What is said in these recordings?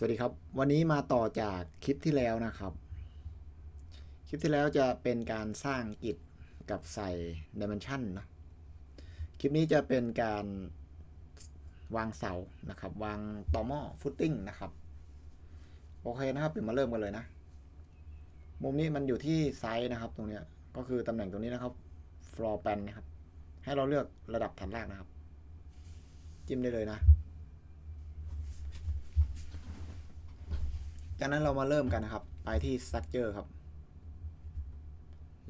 สวัสดีครับ วันนี้มาต่อจากคลิปที่แล้วนะครับ คลิปที่แล้วจะเป็นการสร้างกิจกับใส่ Dimension นะคลิปนี้จะเป็นการวางเสานะครับ วางต่อหม้อฟุตติ้งนะครับ โอเคนะครับเดี๋ยวมาเริ่มกันเลยนะ มุมนี้มันอยู่ที่ไซส์นะครับ ตรงนี้ก็คือตำแหน่งตรงนี้นะครับ floor pan นะครับ ให้เราเลือกระดับฐานรากนะครับ จิ้มได้เลยนะ จากนั้นเรามาเริ่มกันนะครับ ไปที่ structure ครับ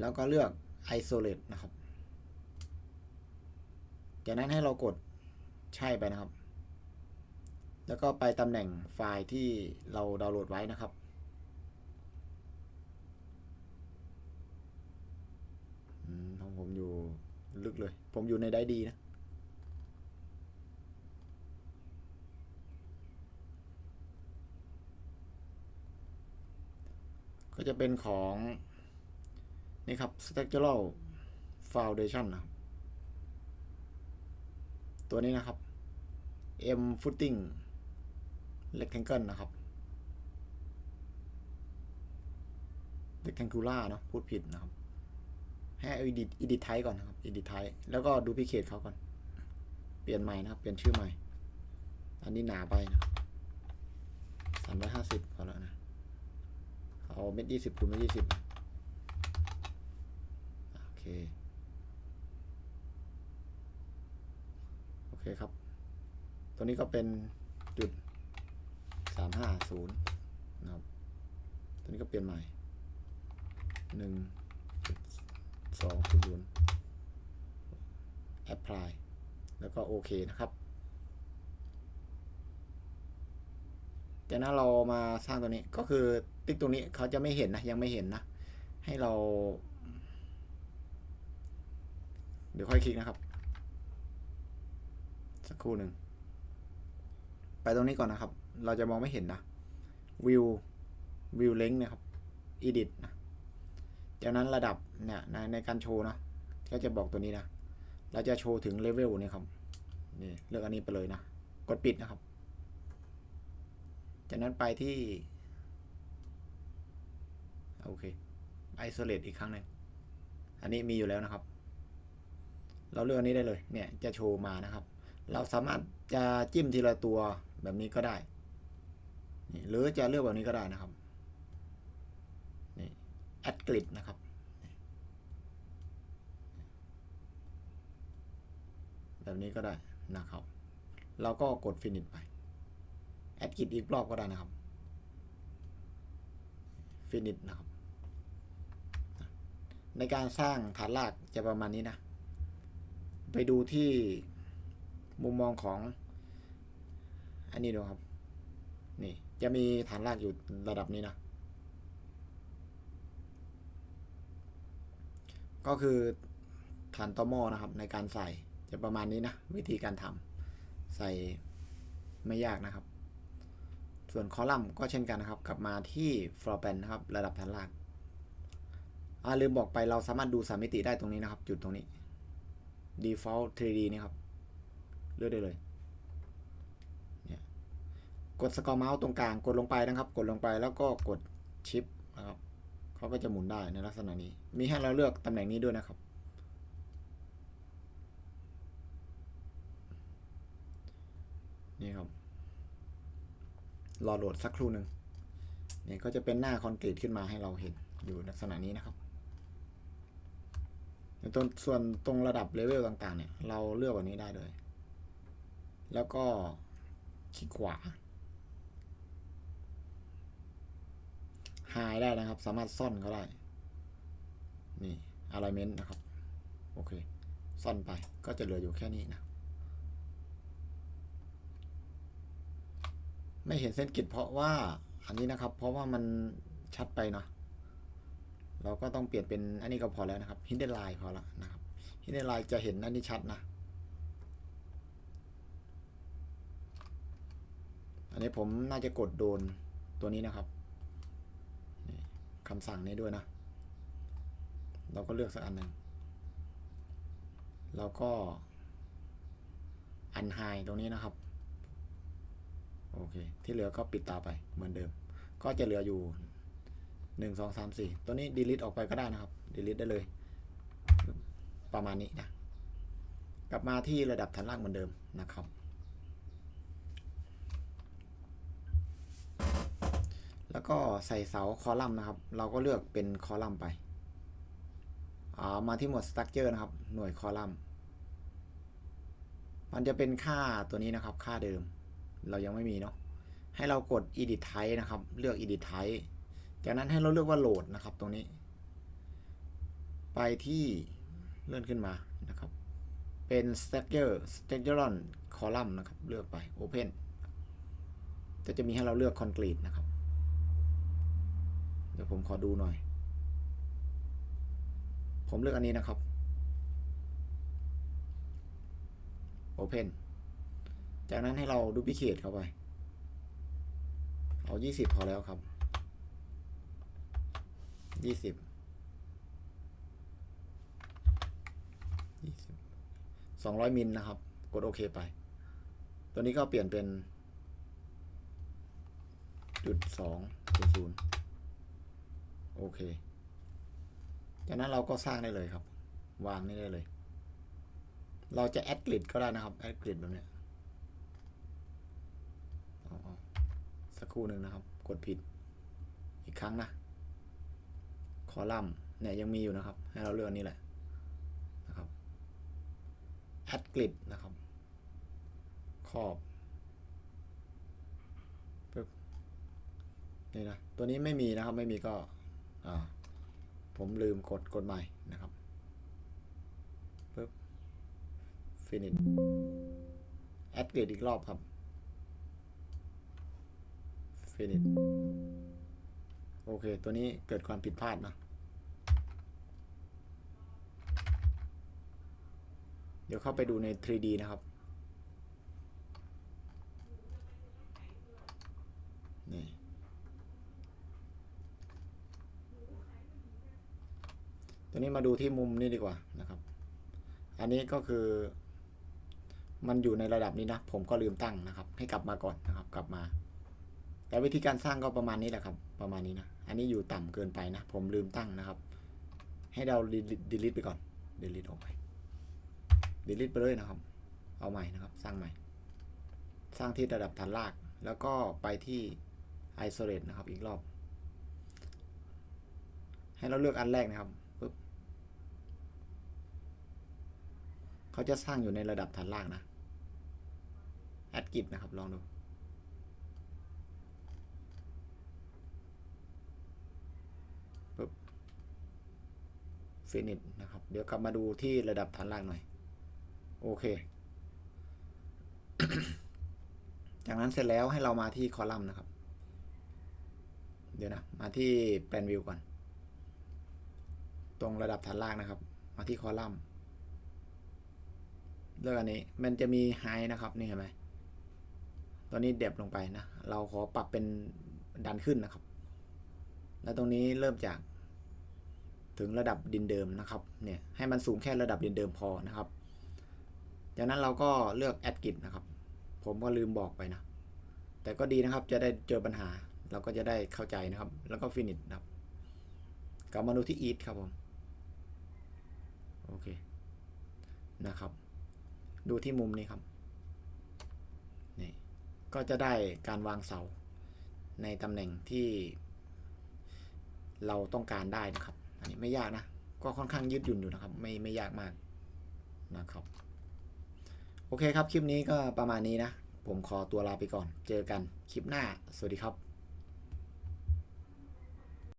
แล้วก็เลือก isolate นะครับ จากนั้นให้เรากดใช่ไปนะครับ แล้วก็ไปตำแหน่งไฟล์ที่เราดาวน์โหลดไว้นะครับ ของผมอยู่ลึกเลย ผมอยู่ในได้ดีนะ จะเป็นของ นี่ครับ structural foundation นะครับตัวนี้นะครับ M footing rectangle นะครับ rectangular เนอะพูดผิดนะครับ ให้ edit edit type ก่อนนะครับ edit type แล้วก็ duplicate เขาก่อน เปลี่ยนใหม่นะครับ เปลี่ยนชื่อใหม่ อันนี้หนาไปนะสามร้อยห้าสิบพอแล้วนะ เอาเม็ดยี่สิบคูณเม็ดยี่สิบโอเค โอเคครับ ตัวนี้ก็เป็นจุดสามห้าศูนย์นะครับ ตัวนี้ก็เปลี่ยนใหม่หนึ่งสองศูนย์ apply แล้วก็โอเคนะครับ จากนั้นเรามาสร้างตัวนี้ก็คือติ๊กตรงนี้เขาจะไม่เห็นนะยังไม่เห็นนะ ให้เรา เดี๋ยวค่อยคลิกนะครับ สักครู่หนึ่งไปตรงนี้ก่อนนะครับ เราจะมองไม่เห็นนะวิววิวเล้งนี่ยครับ edit นะจากนั้นระดับเนี่ยในในการโชว์นะก็จะบอกตัวนี้นะ เราจะโชว์ถึงเลเวลเนี่ยครับ นี่เลือกอันนี้ไปเลยนะ กดปิดนะครับ จากนั้นไปที่ โอเค isolate อีกครั้งหนึ่งอันนี้มีอยู่แล้วนะครับ เราเลือกอันนี้ได้เลย เนี่ยจะโชว์มานะครับ เราสามารถจะจิ้มทีละตัวแบบนี้ก็ได้นี่หรือจะเลือกแบบนี้ก็ได้นะครับ นี่ add grid นะครับแบบนี้ก็ได้นะครับ เราก็กด finish ไป แอดกิจอีกรอบก็ได้นะครับ finish นะครับ ในการสร้างฐานรากจะประมาณนี้นะ ไปดูที่มุมมองของอันนี้ดูครับ นี่จะมีฐานรากอยู่ระดับนี้นะ ก็คือฐานตอมอนะครับ ในการใส่จะประมาณนี้นะ วิธีการทำใส่ไม่ยากนะครับ ส่วนคอลัมน์ก็เช่นกันนะครับ กลับมาที่ floor plan นะครับ ระดับฐานรากอ่าลืมบอกไปเราสามารถดูสามมิติได้ตรงนี้นะครับ จุดตรงนี้ default 3D นี่ครับ เลือกได้เลยเนี่ยกดสกอร์เมาส์ตรงกลาง กดลงไปนะครับ กดลงไปแล้วก็กดชิปนะครับเขาก็จะหมุนได้ในลักษณะนี้ มีให้เราเลือกตำแหน่งนี้ด้วยนะครับ นี่ครับ รอโหลดสักครู่หนึ่งเนี่ยก็จะเป็นหน้าคอนกรีตขึ้นมาให้เราเห็นอยู่ลักษณะนี้นะครับในต้นส่วนตรงระดับเลเวลต่างๆ เนี่ย เราเลือกแบบนี้ได้เลย แล้วก็คลิกขวาหายได้นะครับ สามารถซ่อนเขาได้ นี่ alignment นะครับ โอเค ซ่อนไปก็จะเหลืออยู่แค่นี้นะ ไม่เห็นเส้นกิจเพราะว่าอันนี้นะครับ เพราะว่ามันชัดไปเนาะเราก็ต้องเปลี่ยนเป็นอันนี้ก็พอแล้วนะครับฮินเด n ไลน์พอละนะครับฮินเด n ไลน์จะเห็นอันนี้ชัดนะอันนี้ผมน่าจะกดโดนตัวนี้นะครับคำสั่งนี้ด้วยนะ เราก็เลือกสักอันหนึ่งแล้วก็อันไฮตรงนี้นะครับ โอเค ที่เหลือก็ปิดตาไปเหมือนเดิม ก็จะเหลืออยู่หนึ่งสองสามสี่ตัวนี้ delete ออกไปก็ได้นะครับ delete ได้เลย ประมาณนี้นะ กลับมาที่ระดับฐานล่างเหมือนเดิมนะครับ แล้วก็ใส่เสาคอลัมน์นะครับ เราก็เลือกเป็นคอลัมน์ไปอ่ามาที่หมวด structure นะครับ หน่วยคอลัมน์ มันจะเป็นค่าตัวนี้นะครับ ค่าเดิม เรายังไม่มีเนาะให้เรากด edit type นะครับ เลือก edit type จากนั้นให้เราเลือกว่า load นะครับตรงนี้ ไปที่เลื่อนขึ้นมานะครับ เป็น structure structural column นะครับ เลือกไป open จะจะมีให้เราเลือก concrete นะครับ เดี๋ยวผมขอดูหน่อย ผมเลือกอันนี้นะครับ Open จากนั้นให้เรา Duplicate เข้าไป เอา 20 พอแล้วครับ 20 20 200 มิลนะครับ กดโอเคไป ตัวนี้ก็เปลี่ยนเป็นจุดสองศูนย์โอเค จากนั้นเราก็สร้างได้เลยครับ วางนี่ได้เลย เราจะแอดกริดก็ได้นะครับ แอดกริดแบบนี้ยเอาเอา สักครู่หนึ่งนะครับ กดผิด อีกครั้งนะ คอลัมน์เนี่ยยังมีอยู่นะครับ ให้เราเลือกนนี้แหละนะครับแอดกริดนะครับขอบปึ๊บนี่นะ ตัวนี้ไม่มีนะครับ ไม่มีก็ อ่า ผมลืมกดกดใหม่นะครับปึ๊บ finish add grid อีกรอบครับ finish โอเค ตัวนี้เกิดความผิดพลาดนะเดี๋ยวเข้าไปดูใน 3D นะครับ นี่ ตัวนี้มาดูที่มุมนี้ดีกว่านะครับ อันนี้ก็คือ มันอยู่ในระดับนี้นะ ผมก็ลืมตั้งนะครับ ให้กลับมาก่อนนะครับ กลับมา แต่วิธีการสร้างก็ประมาณนี้แหละครับ ประมาณนี้นะ อันนี้อยู่ต่ำเกินไปนะ ผมลืมตั้งนะครับ ให้เรา delete ไปก่อน delete ออกไป delete ไปเลยนะครับ เอาใหม่นะครับ สร้างใหม่ สร้างที่ระดับฐานราก แล้วก็ไปที่ isolate นะครับ อีกรอบ ให้เราเลือกอันแรกนะครับปึ๊บเขาจะสร้างอยู่ในระดับฐานลางนะแอดกิจนะครับ ลองดู ฟินิชนะครับ เดี๋ยวกลับมาดูที่ระดับฐานล่างหน่อย โอเค จากนั้นเสร็จแล้วให้เรามาที่คอลัมน์นะครับ เดี๋ยวนะ มาที่แปลนวิวก่อน ตรงระดับฐานล่างนะครับ มาที่คอลัมน์เลือกอันนี้ มันจะมีไฮนะครับ นี่เห็นไหมตอนนี้เด็บลงไปนะ เราขอปรับเป็นดันขึ้นนะครับ แล้วตรงนี้เริ่มจาก ถึงระดับดินเดิมนะครับเนี่ยให้มันสูงแค่ระดับดินเดิมพอนะครับ จากนั้นเราก็เลือก add grid นะครับ ผมก็ลืมบอกไปนะ แต่ก็ดีนะครับจะได้เจอปัญหาเราก็จะได้เข้าใจนะครับ แล้วก็ finish นะครับกลับมาดูที่ eat ครับผมโอเคนะครับ ดูที่มุมนี้ครับนี่ก็จะได้การวางเสาในตำแหน่งที่เราต้องการได้นะครับ อันนี้ไม่ยากนะ ก็ค่อนข้างยืดหยุ่นอยู่นะครับ ไม่ไม่ยากมากนะครับ โอเคครับ คลิปนี้ก็ประมาณนี้นะ ผมขอตัวลาไปก่อน เจอกันคลิปหน้า สวัสดีครับ